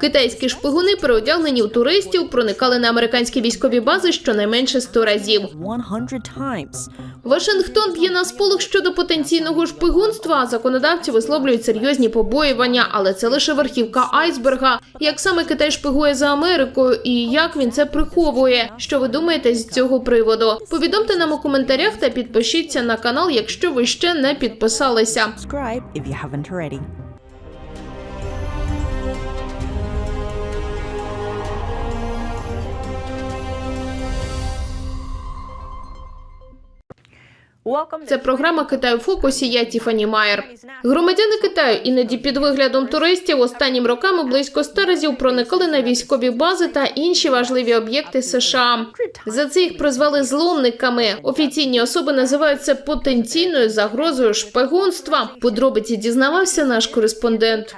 Китайські шпигуни, переодягнені у туристів, проникали на американські військові бази щонайменше 100 разів. Вашингтон б'є на сполох щодо потенційного шпигунства. а Законодавці висловлюють серйозні побоювання, але це лише верхівка айсберга. Як саме Китай шпигує за Америкою і як він це приховує? Що ви думаєте з цього приводу? Повідомте нам у коментарях та підпишіться на канал, якщо ви ще не підписалися. Це програма Китай у фокусі. Я Тіфані Майер. Громадяни Китаю іноді під виглядом туристів останнім роками близько 100 разів проникали на військові бази та інші важливі об'єкти США. За це їх призвали зломниками. Офіційні особи називають це потенційною загрозою шпигунства. Подробиці дізнавався наш кореспондент.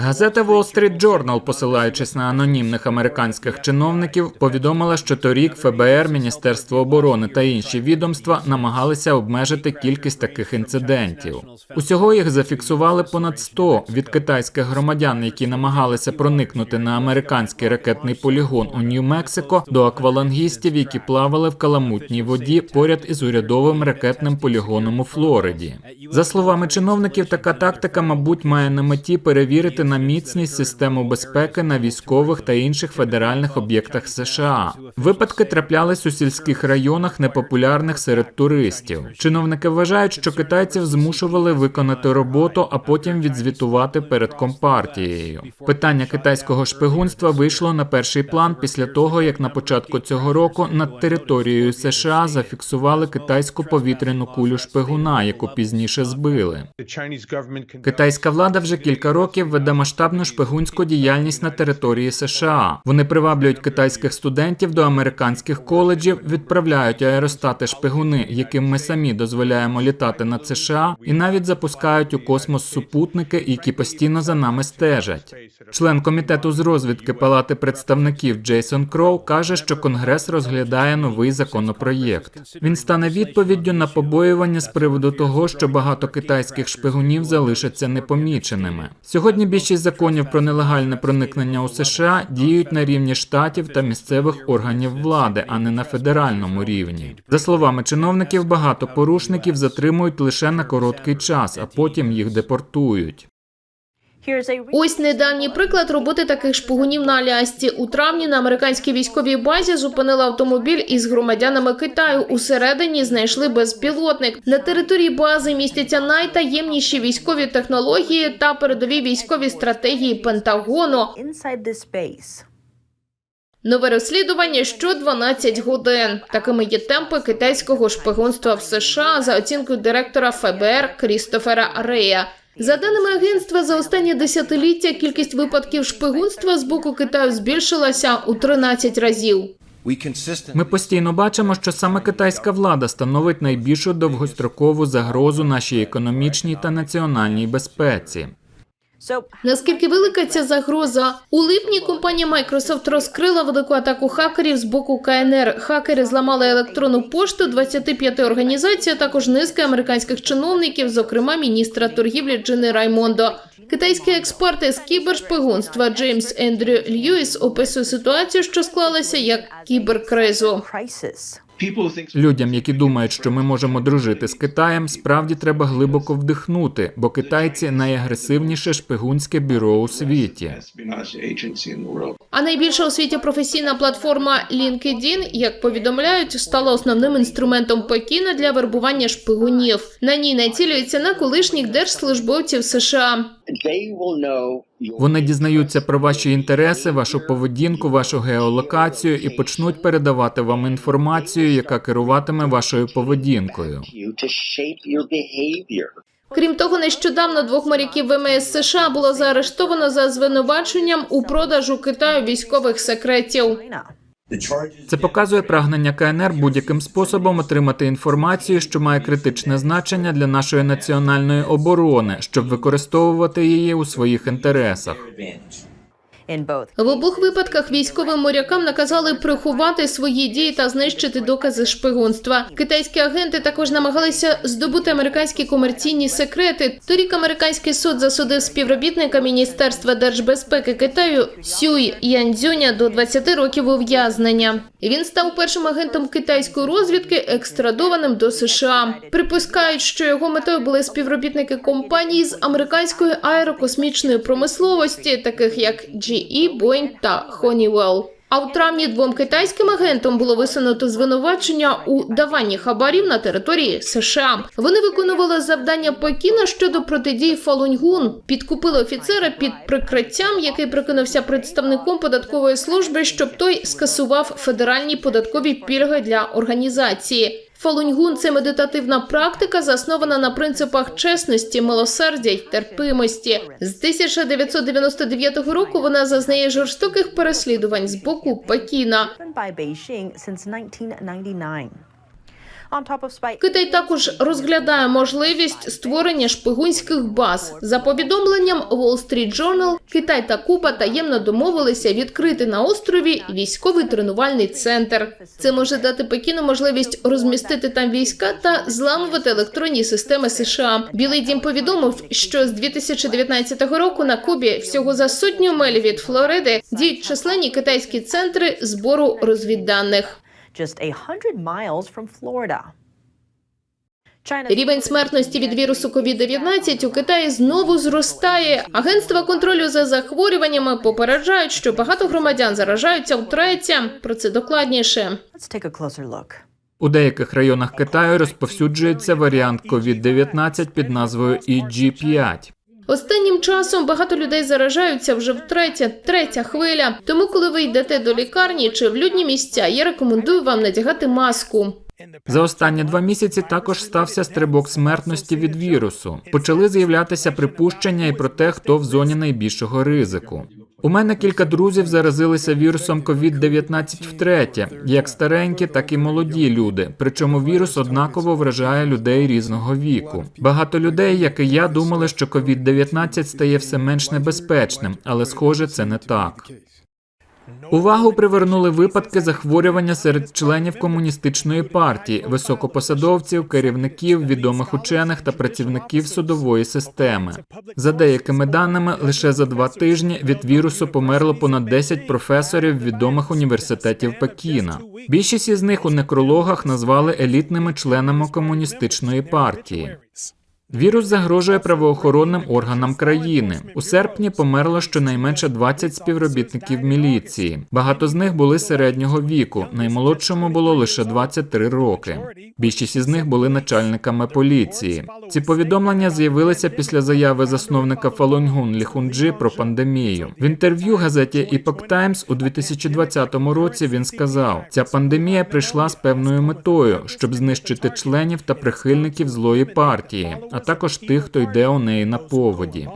Газета Wall Street Journal, посилаючись на анонімних американських чиновників, повідомила, що торік ФБР, Міністерство оборони та інші відомства намагалися обмежити кількість таких інцидентів. Усього їх зафіксували понад 100 від китайських громадян, які намагалися проникнути на американський ракетний полігон у Нью-Мексико, до аквалангістів, які плавали в каламутній воді поряд із урядовим ракетним полігоном у Флориді. За словами чиновників, така тактика, мабуть, має на меті перевірити на міцність систему безпеки на військових та інших федеральних об'єктах США. Випадки траплялись у сільських районах, непопулярних серед туристів. Чиновники вважають, що китайців змушували виконати роботу, а потім відзвітувати перед компартією. Питання китайського шпигунства вийшло на перший план після того, як на початку цього року над територією США зафіксували китайську повітряну кулю шпигуна, яку пізніше збили. Китайська влада вже кілька років веде масштабну шпигунську діяльність на території США. Вони приваблюють китайських студентів до американських коледжів, відправляють аеростати шпигуни, яким ми самі дозволяємо літати над США, і навіть запускають у космос супутники, які постійно за нами стежать. Член комітету з розвідки Палати представників Джейсон Кроу каже, що Конгрес розглядає новий законопроєкт. Він стане відповіддю на побоювання з приводу того, що багато китайських шпигунів залишаться непоміченими. Сьогодні більшість законів про нелегальне проникнення у США діють на рівні штатів та місцевих органів влади, а не на федеральному рівні. За словами чиновників, багато порушників затримують лише на короткий час, а потім їх депортують. Ось недавній приклад роботи таких шпигунів на Алясці. У травні на американській військовій базі зупинили автомобіль із громадянами Китаю. Усередині знайшли безпілотник. На території бази містяться найтаємніші військові технології та передові військові стратегії Пентагону. Нове розслідування що 12 годин. Такими є темпи китайського шпигунства в США за оцінкою директора ФБР Крістофера Рея. За даними агентства, за останні десятиліття кількість випадків шпигунства з боку Китаю збільшилася у 13 разів. Ми постійно бачимо, що саме китайська влада становить найбільшу довгострокову загрозу нашій економічній та національній безпеці. Наскільки велика ця загроза? У липні компанія Microsoft розкрила велику атаку хакерів з боку КНР. Хакери зламали електронну пошту 25 організацій, а також низки американських чиновників, зокрема міністра торгівлі Джини Раймондо. Китайські експерти з кібершпигунства Джеймс Ендрю Льюіс описує ситуацію, що склалася як кіберкризу. Людям, які думають, що ми можемо дружити з Китаєм, справді треба глибоко вдихнути, бо китайці найагресивніше шпигунське бюро у світі. А найбільша у світі професійна платформа LinkedIn, як повідомляють, стала основним інструментом Пекіна для вербування шпигунів. На ній націлюються на колишніх держслужбовців США. They will know your Вони дізнаються про ваші інтереси, вашу поведінку, вашу геолокацію і почнуть передавати вам інформацію, яка керуватиме вашою поведінкою. you to shape your behavior. Крім того, нещодавно двох моряків ВМС США було заарештовано за звинуваченням у продажу Китаю військових секретів. Це показує прагнення КНР будь-яким способом отримати інформацію, що має критичне значення для нашої національної оборони, щоб використовувати її у своїх інтересах. В обох випадках військовим морякам наказали приховати свої дії та знищити докази шпигунства. Китайські агенти також намагалися здобути американські комерційні секрети. Торік американський суд засудив співробітника Міністерства держбезпеки Китаю Сюй Янцзюня до 20 років ув'язнення. І Він став першим агентом китайської розвідки, екстрадованим до США. Припускають, що його метою були співробітники компаній з американської аерокосмічної промисловості, таких як GE, Boeing та Honeywell. А у травні двом китайським агентам було висунуто звинувачення у даванні хабарів на території США. Вони виконували завдання Пекіна щодо протидії Фалуньгун, підкупили офіцера під прикриттям, який прикинувся представником податкової служби, щоб той скасував федеральні податкові пільги для організації. Фалуньгун це медитативна практика, заснована на принципах чесності, милосердя й терпимості. З 1999 року вона зазнає жорстоких переслідувань з боку Пекіна. Китай також розглядає можливість створення шпигунських баз. За повідомленням Wall Street Journal, Китай та Куба таємно домовилися відкрити на острові військовий тренувальний центр. Це може дати Пекіну можливість розмістити там війська та зламувати електронні системи США. Білий дім повідомив, що з 2019 року на Кубі всього за сотню миль від Флориди діють численні китайські центри збору розвідданих. Just a hundred miles from Florida. Рівень смертності від вірусу COVID-19 у Китаї знову зростає. Агентства контролю за захворюваннями попереджають, що багато громадян заражаються втретє. Про це докладніше. Let's take a closer look. У деяких районах Китаю розповсюджується варіант COVID-19 під назвою EG5. Останнім часом багато людей заражаються вже втретє, третя хвиля. Тому, коли ви йдете до лікарні чи в людні місця, я рекомендую вам надягати маску. За останні два місяці також стався стрибок смертності від вірусу. Почали з'являтися припущення і про те, хто в зоні найбільшого ризику. У мене кілька друзів заразилися вірусом COVID-19 втретє, як старенькі, так і молоді люди. Причому вірус однаково вражає людей різного віку. Багато людей, як і я, думали, що COVID-19 стає все менш небезпечним, але схоже, це не так. Увагу привернули випадки захворювання серед членів комуністичної партії, високопосадовців, керівників, відомих учених та працівників судової системи. За деякими даними, лише за два тижні від вірусу померло понад 10 професорів відомих університетів Пекіна. Більшість із них у некрологах назвали елітними членами комуністичної партії. Вірус загрожує правоохоронним органам країни. У серпні померло щонайменше 20 співробітників міліції. Багато з них були середнього віку. Наймолодшому було лише 23 роки. Більшість із них були начальниками поліції. Ці повідомлення з'явилися після заяви засновника Фалунгун Ліхунджі про пандемію. В інтерв'ю газеті Epoch Times у 2020 році він сказав: ця пандемія прийшла з певною метою, щоб знищити членів та прихильників злої партії, а також тих, хто йде у неї на поводі.